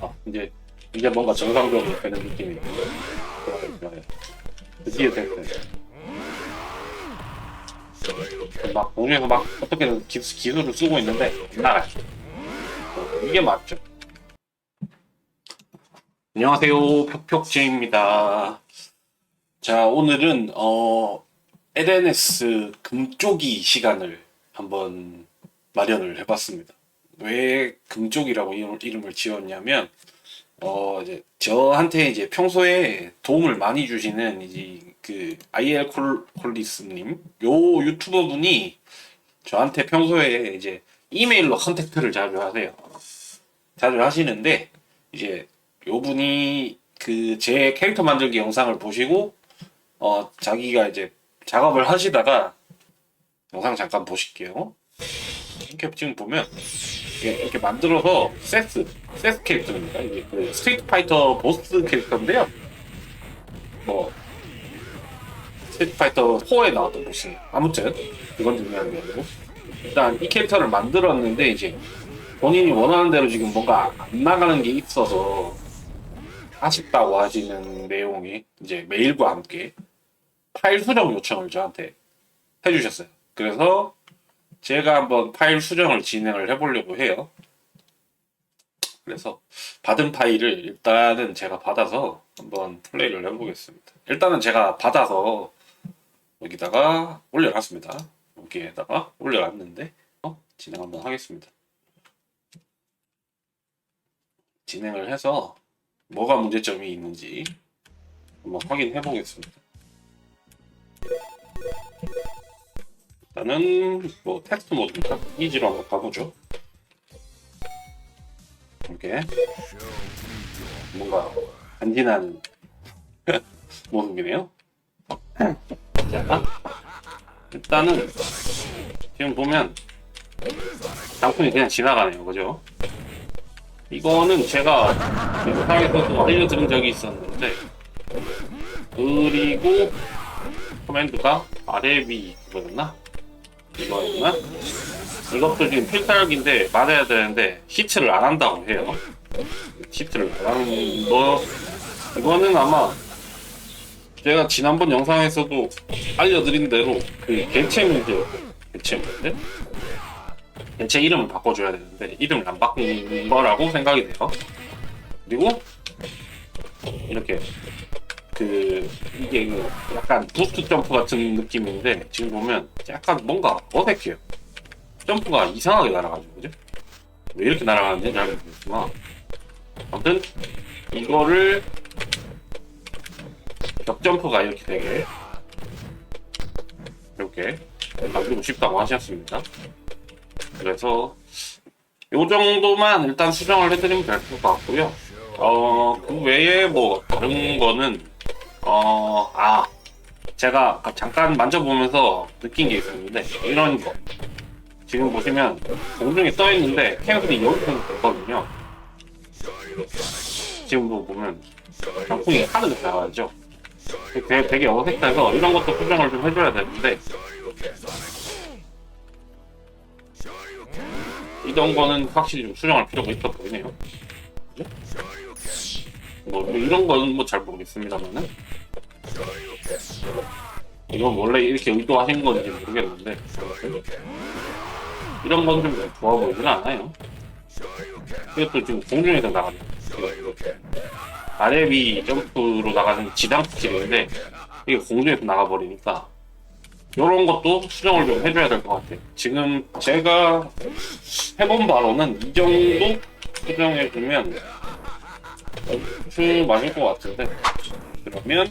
아, 이제 이제 뭔가 정상적으로 되는 느낌이. 드디어 됐어요. 막 공중에서 막 어떻게든 기, 기술을 쓰고 있는데 안 나가요. 어, 이게 맞죠. 안녕하세요, 벽벽제입니다. 자, 오늘은 어 LNS 금쪽이 시간을 한번 마련을 해봤습니다. 왜 금쪽이라고 이름- 이름을 지었냐면 어 이제 저한테 이제 평소에 도움을 많이 주시는 이제 그 IL 콜, 콜리스님 요 유튜버 분이 저한테 평소에 이제 이메일로 컨택트를 자주 하세요. 자주 하시는데 이제 요 분이 그 제 캐릭터 만들기 영상을 보시고 어 자기가 이제 작업을 하시다가 영상 잠깐 보실게요. 이렇게 지금 보면 이렇게, 이렇게 만들어서 세스 세스 캐릭터입니다. 이게 그 스트리트 파이터 보스 캐릭터인데요. 뭐 스트리트 파이터 4에 나왔던 보스. 아무튼 이건 중요한 게 아니고 일단 이 캐릭터를 만들었는데 이제 본인이 원하는 대로 지금 뭔가 안 나가는 게 있어서 아쉽다고 하시는 내용이 이제 메일과 함께 파일 수정 요청을 저한테 해주셨어요. 그래서 제가 한번 파일 수정을 진행을 해보려고 해요. 그래서 받은 파일을 일단은 제가 받아서 한번 플레이를 해보겠습니다. 일단은 제가 받아서 여기다가 올려놨습니다. 여기에다가 올려놨는데 어? 진행 한번 하겠습니다. 진행을 해서 뭐가 문제점이 있는지 한번 확인해 보겠습니다. 일단은 뭐 텍스트 모드니까 이지로 한번 가보죠. 이렇게 뭔가 간지나는 모습이네요. 자, 일단은 지금 보면 장풍이 그냥 지나가네요, 그죠? 이거는 제가 영상에서도 알려드린 적이 있었는데 그리고 커맨드가 아래 위 이거였나? 이거였나? 이것도 지금 필살기인데 맞아야 되는데 히트를 안 한다고 해요. 히트를 안 하는 거 이거는 아마 제가 지난번 영상에서도 알려드린 대로 그 개체 문제 개체 문제 개체 이름을 바꿔줘야 되는데 이름을 안 바꾼 거라고 생각이 돼요. 그리고 이렇게 그 이게 그 약간 부스트 점프 같은 느낌인데 지금 보면 약간 뭔가 어색해요. 점프가 이상하게 날아가지고 그죠? 왜 이렇게 날아가는지 잘 모르겠지만 아무튼 이거를 격점프가 이렇게 되게 이렇게 만들고 싶다고 하셨습니다. 그래서 요 정도만 일단 수정을 해드리면 될 것 같고요. 어, 그 외에 뭐 다른 거는 어, 아, 제가 잠깐 만져보면서 느낀 게 있었는데 이런 거 지금 보시면 공중에 떠 있는데 캐릭터이 여기서 있거든요. 지금도 보면 장풍이 하늘에 나가죠. 되게, 되게 어색해서 이런 것도 수정을 좀 해줘야 되는데 이런 거는 확실히 좀 수정할 필요가 있어 보이네요. 그죠? 뭐, 뭐 이런 거는 뭐잘 모르겠습니다만은 이건 원래 이렇게 의도하신 건지 모르겠는데 이런 건 좀 좋아 보이진 않아요. 이것도 지금 공중에서 나가는 아래 위 점프로 나가는 지당 스킬인데 이게 공중에서 나가버리니까 이런 것도 수정을 좀 해줘야 될 것 같아요. 지금 제가 해본 바로는 이 정도 수정해주면 수 맞을 것 같은데. 그러면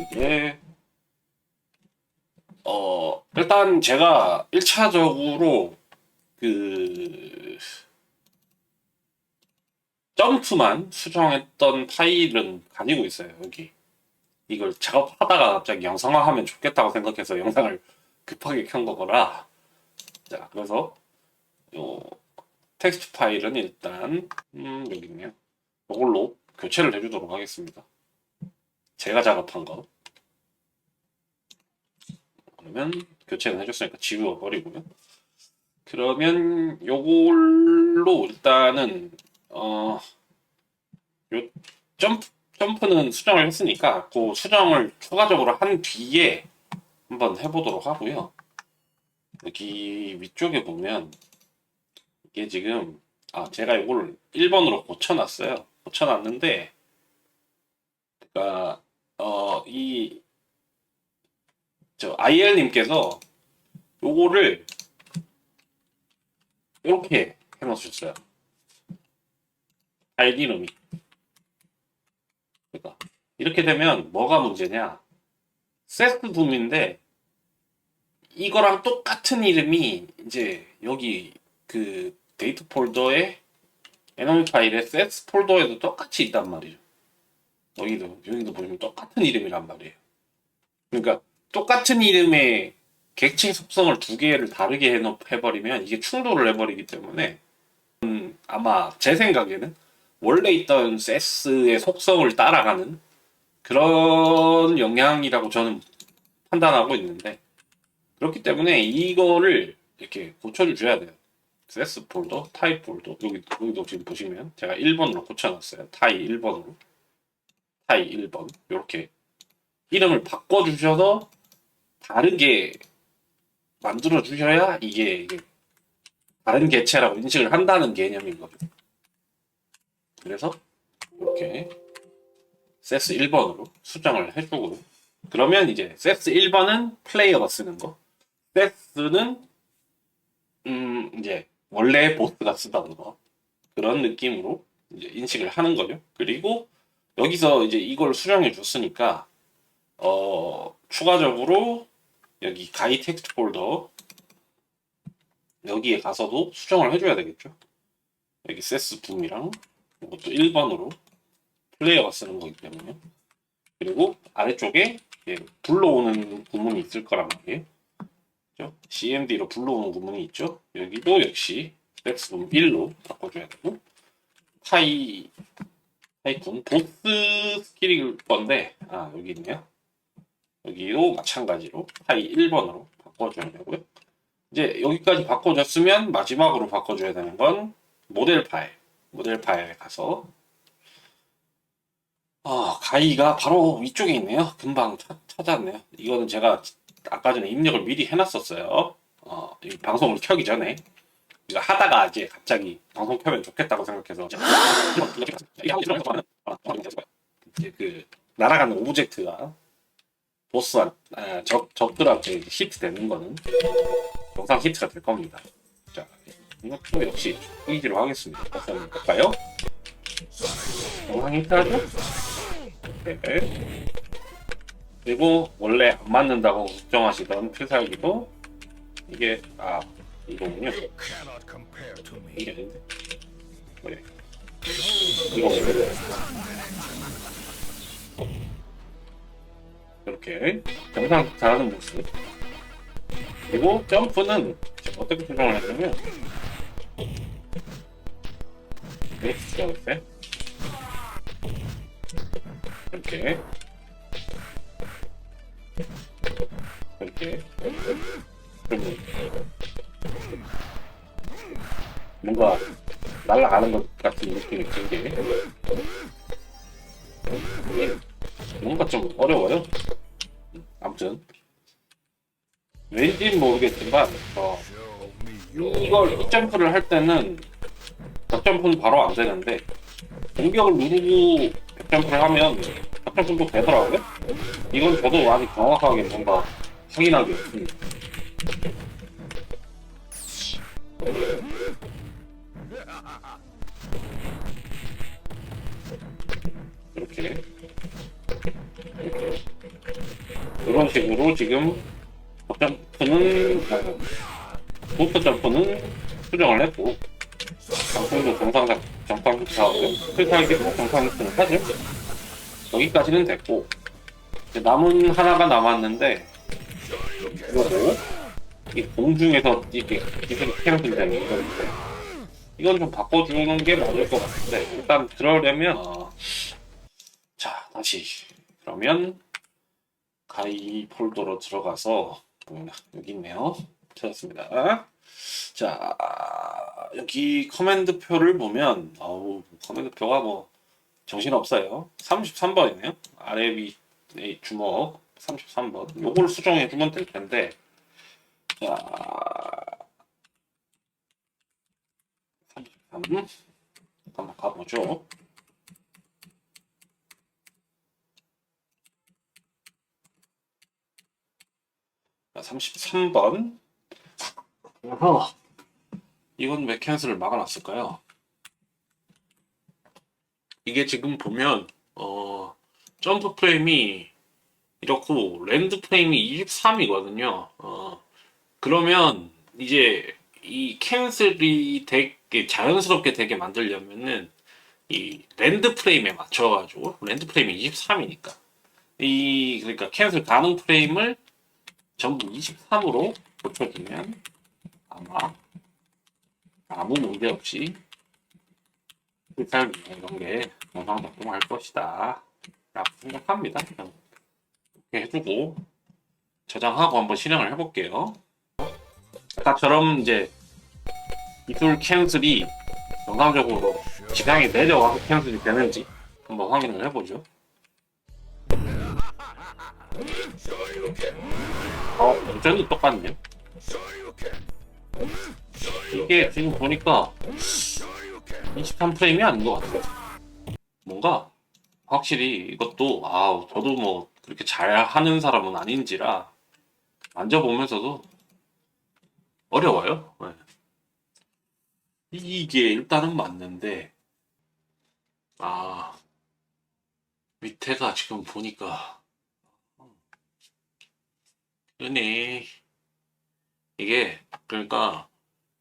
이게 어 일단 제가 1차적으로 그 점프만 수정했던 파일은 가지고 있어요 여기. 이걸 작업하다가 갑자기 영상화하면 좋겠다고 생각해서 영상을 급하게 켠 거거라. 자 그래서 요 텍스트 파일은 일단 음 여기 있네요 이걸로 교체를 해주도록 하겠습니다 제가 작업한 거 그러면 교체는 해줬으니까 지워버리고요 그러면 요걸로 일단은 어, 요 점프 점프는 수정을 했으니까 그 수정을 추가적으로 한 뒤에 한번 해보도록 하고요. 여기 위쪽에 보면 이게 지금 아 제가 이걸 1번으로 고쳐놨어요. 고쳐놨는데 그러니까 어 이 저 IL님께서 요거를 이렇게 해놓으셨어요. 이름이. 그러니까 이렇게 되면 뭐가 문제냐? 세스 둠인데 이거랑 똑같은 이름이 이제 여기 그 데이트 폴더에 에너미 파일에 세스 폴더에도 똑같이 있단 말이죠. 여기도 여기도 보시면 똑같은 이름이란 말이에요. 그러니까 똑같은 이름의 객체 속성을 두 개를 다르게 해버리면 이게 충돌을 해버리기 때문에 음, 아마 제 생각에는 원래 있던 세스의 속성을 따라가는 그런 영향이라고 저는 판단하고 있는데 그렇기 때문에 이거를 이렇게 고쳐줘야 돼요. 세스 폴더, 타입 폴더 여기 여기도 지금 보시면 제가 1번으로 고쳐놨어요. 타이 1번으로 타이 1번 이렇게 이름을 바꿔주셔서 다르게 만들어 주셔야 이게 이게 다른 개체라고 인식을 한다는 개념인 거죠. 그래서 이렇게 세스 1번으로 수정을 해주고 그러면 이제 세스 1번은 플레이어가 쓰는 거 세스는 음 이제 원래 보스가 쓰던 거 그런 느낌으로 이제 인식을 하는 거죠. 그리고 여기서 이제 이걸 수정해 줬으니까 어 추가적으로 여기 가이 텍스트 폴더 여기에 가서도 수정을 해줘야 되겠죠. 여기 세스 붐이랑 이것도 1번으로 플레이어가 쓰는 거기 때문에 그리고 아래쪽에 예, 불러오는 구문이 있을 거란 말이에요. CMD로 불러오는 구문이 있죠. 여기도 역시 붐 1로 바꿔줘야 되고 타이 타이쿤 보스 스킬일 건데 아 여기 있네요. 여기도 마찬가지로 파이 1번으로 바꿔줘야 되고요. 이제 여기까지 바꿔줬으면 마지막으로 바꿔줘야 되는 건 모델 파일. 모델 파일에 가서 아, 가이가 바로 위쪽에 있네요. 금방 찾, 찾았네요. 이거는 제가 아까 전에 입력을 미리 해놨었어요. 어, 이 방송을 켜기 전에. 이거 하다가 이제 갑자기 방송 켜면 좋겠다고 생각해서 이제 그 날아가는 오브젝트가 보스한 아, 적 적들한테 히트 되는 거는 영상 히트가 될 겁니다. 자, 이것도 역시 페이지로 하겠습니다. 한번 볼까요? 영상 히트하죠? 네. 그리고 원래 안 맞는다고 걱정하시던 필살기도 이게 아 이거군요. 이게 아닌데 뭐야? 이거군요. 이렇게 영상 잘하는 모습 그리고 점프는 어떻게 조정을 했냐면 이렇게 조정했어요 이렇게 뭔가 날아가는 것 같은 느낌이 들게 이게 뭔가 좀 어려워요. 아무튼 왠지 모르겠지만 어, 이걸 이 점프를 할 때는 벽 점프는 바로 안 되는데 공격을 누르고 벽 점프를 하면 벽 점프도 되더라고요. 이건 저도 아직 정확하게 뭔가 확인하기 없습니다. 이렇게. 이런 식으로 지금 점프는 부터 점프는 수정을 했고 장풍도 정상 정상 히트하고요 필살기도 정상 하죠. 여기까지는 됐고 남은 하나가 남았는데 이거고 이 공중에서 이렇게 기술이 캐럿들이 이건 이건 좀 바꿔주는 게 맞을 것 같은데 일단 그러려면 어, 자 다시. 그러면 가이 폴더로 들어가서 음, 여기 있네요. 찾았습니다. 자, 여기 커맨드 표를 보면, 아우, 커맨드 표가 뭐, 정신 없어요. 33번이네요. 아래 위 네, 주먹 33번. 요걸 수정해 주면 될 텐데. 자, 33. 한번 가보죠. 자, 33번. 어허. 이건 왜 캔슬을 막아놨을까요? 이게 지금 보면 어 점프 프레임이 이렇고 랜드 프레임이 23이거든요. 어. 그러면 이제 이 캔슬이 되게 자연스럽게 되게 만들려면은 이 랜드 프레임에 맞춰가지고 랜드 프레임이 23이니까. 이 그러니까 캔슬 가능 프레임을 전부 23으로 고쳐주면 아마 아무 문제 없이 잘 이런 게 영상 작동할 것이다. 라고 생각합니다 해주고 저장하고 한번 실행을 해볼게요. 아까처럼 이제 기술 캔슬이 정상적으로 지상에 내려와서 캔슬이 되는지 한번 확인을 해보죠. 어, 어쩐지 똑같네요 이게 지금 보니까 23프레임이 아닌 것 같아요. 뭔가 확실히 이것도 아 저도 뭐 그렇게 잘 하는 사람은 아닌지라 만져보면서도 어려워요. 네. 이게 일단은 맞는데 아 밑에가 지금 보니까 그러네 이게 그러니까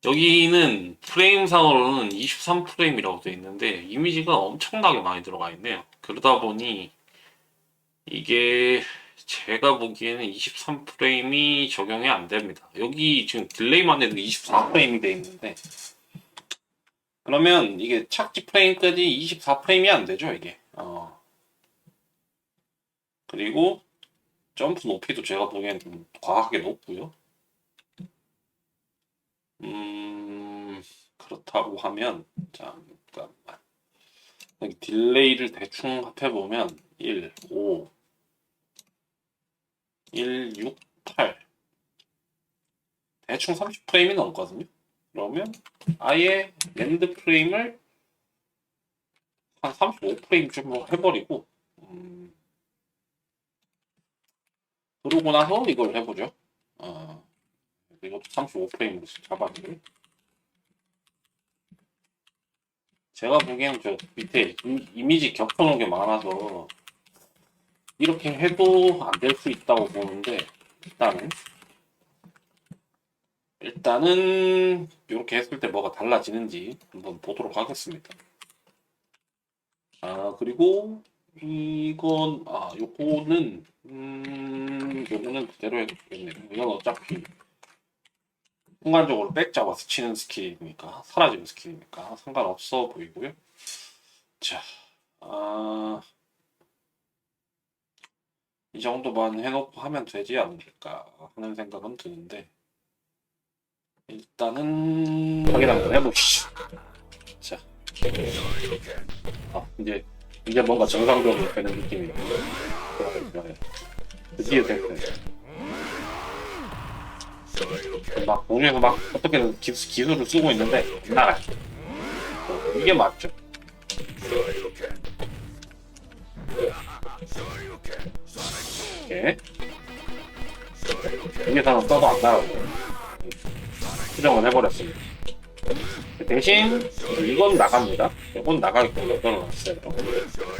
여기는 프레임상으로는 23프레임이라고 되어 있는데 이미지가 엄청나게 많이 들어가 있네요. 그러다 보니 이게 제가 보기에는 23프레임이 적용이 안 됩니다. 여기 지금 딜레이만 해도 24프레임이 되어 있는데 그러면 이게 착지 프레임까지 24프레임이 안 되죠 이게. 어. 그리고 점프 높이도 제가 보기에는 좀 과하게 높고요. 음, 그렇다고 하면, 잠깐만. 딜레이를 대충 합해보면, 1, 5, 1, 6, 8. 대충 30프레임이 넘거든요. 그러면, 아예 랜드 프레임을 한 35프레임쯤 해버리고, 음, 그러고 나서 이걸 해보죠. 어, 이것도 35프레임으로 잡았는데 제가 보기에는 저 밑에 이- 이미지 겹쳐놓은 게 많아서 이렇게 해도 안 될 수 있다고 보는데 일단은 일단은 이렇게 했을 때 뭐가 달라지는지 한번 보도록 하겠습니다. 아 그리고 이건 아 요거는 음 요거는 그대로 해도 되겠네요. 이건 어차피 순간적으로 백 잡아서 치는 스킬이니까 사라지는 스킬이니까 상관없어 보이고요. 자, 아, 이 정도만 해놓고 하면 되지 않을까 하는 생각은 드는데 일단은 확인 한번 해보시죠. 자, 아 이제 이제 뭔가 정상적으로 되는 느낌이. 드디어 됐어요. 막 공중에서 막 어떻게든 기, 기술을 쓰고 있는데 안 나가요. 어, 이게 맞죠? 이렇게 이게 다는 써도 안 나가고 수정을 해버렸습니다. 대신 이건 나갑니다. 이건 나가게끔 만들어놨어요.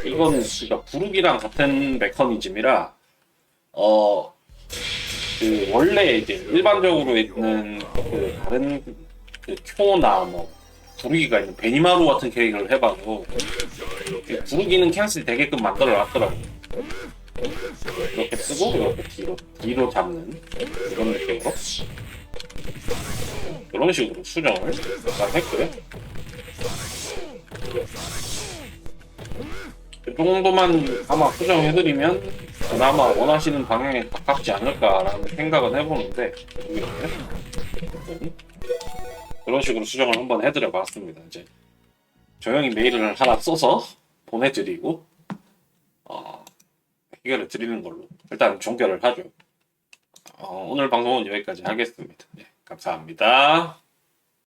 이건 그러니까 부르기랑 같은 메커니즘이라 어. 그 원래 이제 일반적으로 있는 그 다른 그 쿄나 뭐 부르기가 있는 베니마루 같은 캐릭터를 해봐도 그 부르기는 캔슬 되게끔 만들어 놨더라고. 이렇게 쓰고 이렇게 뒤로 뒤로 잡는 이런 느낌으로 이런 식으로 수정을 일단 했고요. 그 정도만 아마 수정해드리면 그나마 원하시는 방향에 가깝지 않을까라는 생각은 해보는데 그런 식으로 수정을 한번 해드려 봤습니다. 이제 조용히 메일을 하나 써서 보내드리고 어, 해결을 드리는 걸로 일단 종결을 하죠. 어, 오늘 방송은 여기까지 하겠습니다. 네, 감사합니다.